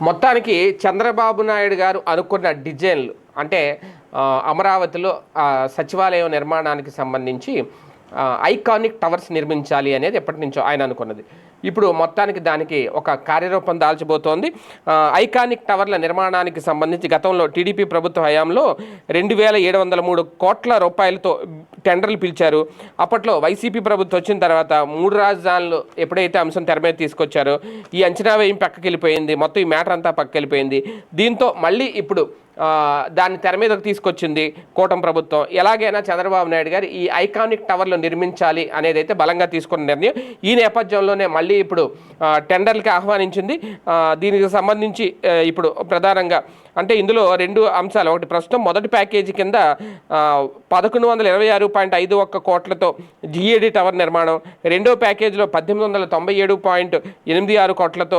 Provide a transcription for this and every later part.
మొత్తానికి చంద్రబాబు నాయుడు గారు అనుకున్న డిజైన్లు అంటే అమరావతిలో సచివాలయం నిర్మాణానికి సంబంధించి ఐకానిక్ టవర్స్ నిర్మించాలి అనేది ఎప్పటి నుంచో ఆయన అనుకున్నది. ఇప్పుడు మొత్తానికి దానికి ఒక కార్యరూపం దాల్చబోతోంది. ఐకానిక్ టవర్ల నిర్మాణానికి సంబంధించి గతంలో టీడీపీ ప్రభుత్వ హయాంలో రెండు వేల ఏడు వందల మూడు కోట్ల రూపాయలతో టెండర్లు పిలిచారు. అప్పట్లో వైసీపీ ప్రభుత్వం వచ్చిన తర్వాత మూడు రాజధానులు ఎప్పుడైతే అంశం తెర మీద తీసుకొచ్చారో ఈ అంచనా వేయం పక్కకి వెళ్ళిపోయింది మొత్తం ఈ మ్యాటర్ అంతా పక్కకి వెళ్ళిపోయింది దీంతో మళ్ళీ ఇప్పుడు దాన్ని తెర మీదకు తీసుకొచ్చింది కూటమి ప్రభుత్వం. ఎలాగైనా చంద్రబాబు నాయుడు గారు ఈ ఐకానిక్ టవర్లు నిర్మించాలి అనేది అయితే బలంగా తీసుకున్న నిర్ణయం. ఈ నేపథ్యంలోనే మళ్ళీ ఇప్పుడు టెండర్లకి ఆహ్వానించింది. దీనికి సంబంధించి ఇప్పుడు ప్రధానంగా అంటే ఇందులో రెండు అంశాలు. ఒకటి ప్రస్తుతం మొదటి ప్యాకేజీ కింద పదకొండు వందల ఇరవై ఆరు పాయింట్ ఐదు ఒక్క కోట్లతో జిఏడి టవర్ నిర్మాణం. రెండో ప్యాకేజీలో పద్దెనిమిది వందల తొంభై ఏడు పాయింట్ ఎనిమిది ఆరు కోట్లతో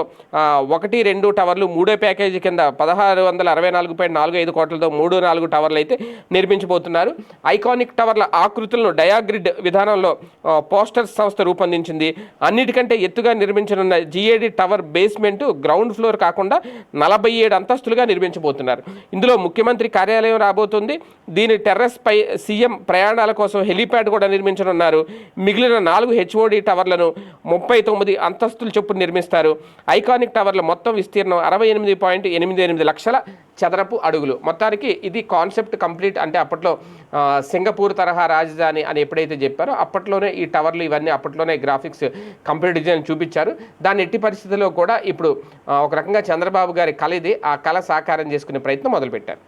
ఒకటి రెండు టవర్లు మూడో ప్యాకేజీ కింద పదహారు వందల అరవై నాలుగు పాయింట్ నాలుగు ఐదు కోట్లతో మూడు నాలుగు టవర్లు అయితే నిర్మించబోతున్నారు. ఐకానిక్ టవర్ల ఆకృతులను డయాగ్రిడ్ విధానంలో పోస్టర్స్ సంస్థ రూపొందించింది. అన్నిటికంటే ఎత్తుగా నిర్మించనున్న GAD tower basement ground floor కాకుండా నలభై ఏడు అంతస్తులుగా నిర్మించబోతున్నారు ఇందులో ముఖ్యమంత్రి కార్యాలయం రాబోతుంది. దీని టెర్రస్ పై సీఎం ప్రయాణాల కోసం హెలీప్యాడ్ కూడా నిర్మించనున్నారు. మిగిలిన నాలుగు హెచ్ఓడి టవర్లను ముప్పై తొమ్మిది అంతస్తుల చొప్పున నిర్మిస్తారు. ఐకానిక్ టవర్ల మొత్తం విస్తీర్ణం అరవై ఎనిమిది పాయింట్ ఎనిమిది ఎనిమిది లక్షల చదరపు అడుగులు. మొత్తానికి ఇది కాన్సెప్ట్ కంప్లీట్ అంటే అప్పట్లో సింగపూర్ తరహా రాజధాని అని ఎప్పుడైతే చెప్పారో అప్పట్లోనే ఈ టవర్లు ఇవన్నీ అప్పట్లోనే గ్రాఫిక్స్ కంప్లీట్ డిజైన్ చూపించారు. దాన్ని ఎట్టి పరిస్థితుల్లో కూడా ఇప్పుడు ఒక రకంగా చంద్రబాబు గారి కళ ఇది ఆ కళ సాకారం చేసుకునే ప్రయత్నం మొదలుపెట్టారు.